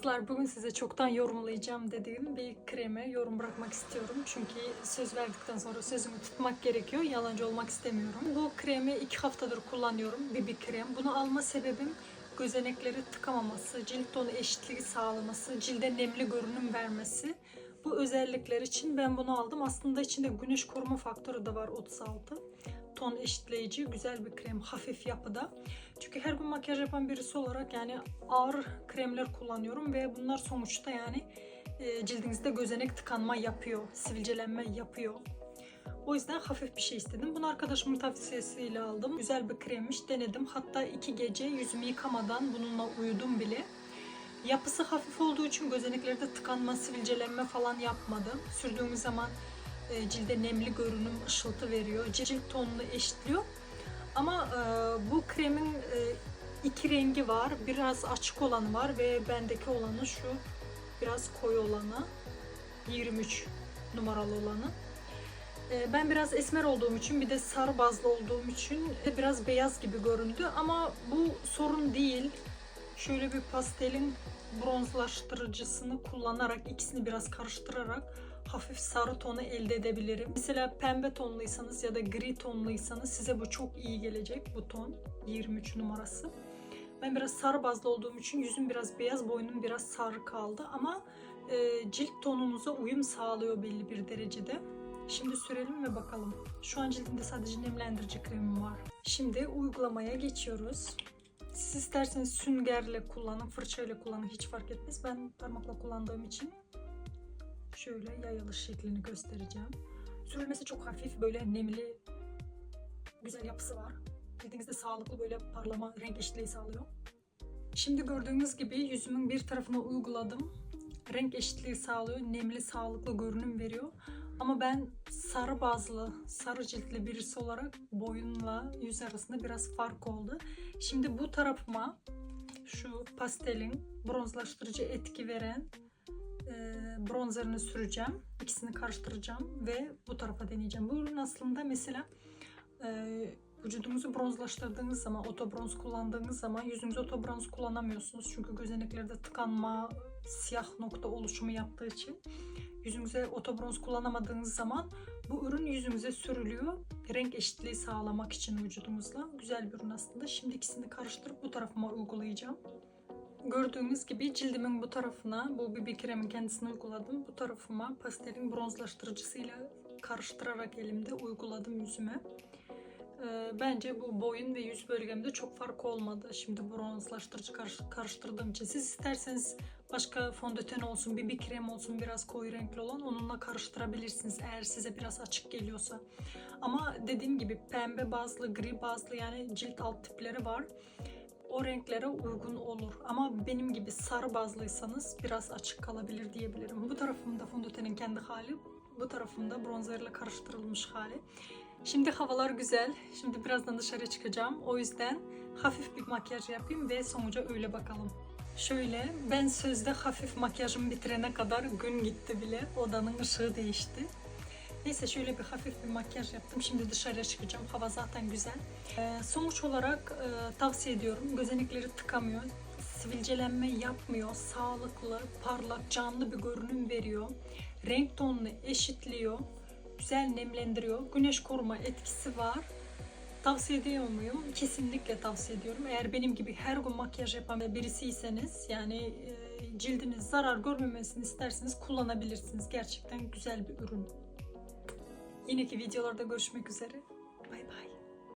Kızlar bugün size çoktan yorumlayacağım dediğim bir kreme yorum bırakmak istiyorum. Çünkü söz verdikten sonra sözümü tutmak gerekiyor. Yalancı olmak istemiyorum. Bu kremi iki haftadır kullanıyorum. BB krem. Bunu alma sebebim gözenekleri tıkamaması, cilt tonu eşitliği sağlaması, cilde nemli görünüm vermesi. Bu özellikler için ben bunu aldım. Aslında içinde güneş koruma faktörü de var 36. Ton eşitleyici, güzel bir krem, hafif yapıda. Çünkü her gün makyaj yapan birisi olarak yani ağır kremler kullanıyorum ve bunlar sonuçta yani e, cildinizde gözenek tıkanma yapıyor, sivilcelenme yapıyor. O yüzden hafif bir şey istedim. Bunu arkadaşımın tavsiyesiyle aldım. Güzel bir kremmiş, denedim. Hatta iki gece yüzümü yıkamadan bununla uyudum bile. Yapısı hafif olduğu için gözeneklerde tıkanma, sivilcelenme falan yapmadı. Sürdüğümüz zaman e, cilde nemli görünüm, ışıltı veriyor. Cilt tonunu eşitliyor. Ama e, bu kremin e, iki rengi var. Biraz açık olanı var ve bendeki olanı şu biraz koyu olanı. 23 numaralı olanı. Ben biraz esmer olduğum için bir de sarı bazlı olduğum için biraz beyaz gibi göründü ama bu sorun değil. Şöyle bir pastelin bronzlaştırıcısını kullanarak ikisini biraz karıştırarak hafif sarı tonu elde edebilirim. Mesela pembe tonluysanız ya da gri tonluysanız size bu çok iyi gelecek bu ton 23 numarası. Ben biraz sarı bazlı olduğum için yüzüm biraz beyaz, boynum biraz sarı kaldı ama e, cilt tonunuza uyum sağlıyor belli bir derecede. Şimdi sürelim ve bakalım. Şu an cildimde sadece nemlendirici kremim var. Şimdi uygulamaya geçiyoruz. Siz isterseniz süngerle kullanın, fırçayla kullanın hiç fark etmez. Ben parmakla kullandığım için şöyle yayılış şeklini göstereceğim. Sürülmesi çok hafif, böyle nemli, güzel yapısı var. Cildinizde sağlıklı böyle parlama, renk eşitliği sağlıyor. Şimdi gördüğünüz gibi yüzümün bir tarafına uyguladım. Renk eşitliği sağlıyor, nemli, sağlıklı görünüm veriyor. Ama ben sarı bazlı, sarı ciltli birisi olarak boyunla yüz arasında biraz fark oldu. Şimdi bu tarafıma şu pastelin bronzlaştırıcı etki veren e, bronzerini süreceğim. İkisini karıştıracağım ve bu tarafa deneyeceğim. Bu ürün aslında mesela e, vücudunuzu bronzlaştırdığınız zaman, otobronz kullandığınız zaman yüzünüze otobronz kullanamıyorsunuz. Çünkü gözeneklerde tıkanma, siyah nokta oluşumu yaptığı için yüzünüze otobronz kullanamadığınız zaman bu ürün yüzümüze sürülüyor. Renk eşitliği sağlamak için vücudumuzla. Güzel bir ürün aslında. Şimdi ikisini karıştırıp bu tarafıma uygulayacağım. Gördüğünüz gibi cildimin bu tarafına bu BB kremin kendisini uyguladım. Bu tarafıma pastelin bronzlaştırıcısıyla karıştırarak elimde uyguladım yüzüme. Ee, bence bu boyun ve yüz bölgemde çok fark olmadı. Şimdi bronzlaştırıcı karış- karıştırdığım için. Siz isterseniz başka fondöten olsun, BB krem olsun biraz koyu renkli olan onunla karıştırabilirsiniz eğer size biraz açık geliyorsa. Ama dediğim gibi pembe bazlı, gri bazlı yani cilt alt tipleri var. O renklere uygun olur. Ama benim gibi sarı bazlıysanız biraz açık kalabilir diyebilirim. Bu tarafımda fondötenin kendi hali, bu tarafımda bronzerle karıştırılmış hali. Şimdi havalar güzel. Şimdi birazdan dışarı çıkacağım. O yüzden hafif bir makyaj yapayım ve sonuca öyle bakalım. Şöyle ben sözde hafif makyajımı bitirene kadar gün gitti bile. Odanın ışığı değişti. Neyse şöyle bir hafif bir makyaj yaptım. Şimdi dışarıya çıkacağım. Hava zaten güzel. Ee, sonuç olarak e, tavsiye ediyorum. Gözenekleri tıkamıyor. Sivilcelenme yapmıyor. Sağlıklı, parlak, canlı bir görünüm veriyor. Renk tonunu eşitliyor. Güzel nemlendiriyor. Güneş koruma etkisi var. Tavsiye ediyor muyum? Kesinlikle tavsiye ediyorum. Eğer benim gibi her gün makyaj yapan birisiyseniz yani e, cildiniz zarar görmemesini isterseniz kullanabilirsiniz. Gerçekten güzel bir ürün. Yineki videolarda görüşmek üzere. Bay bay.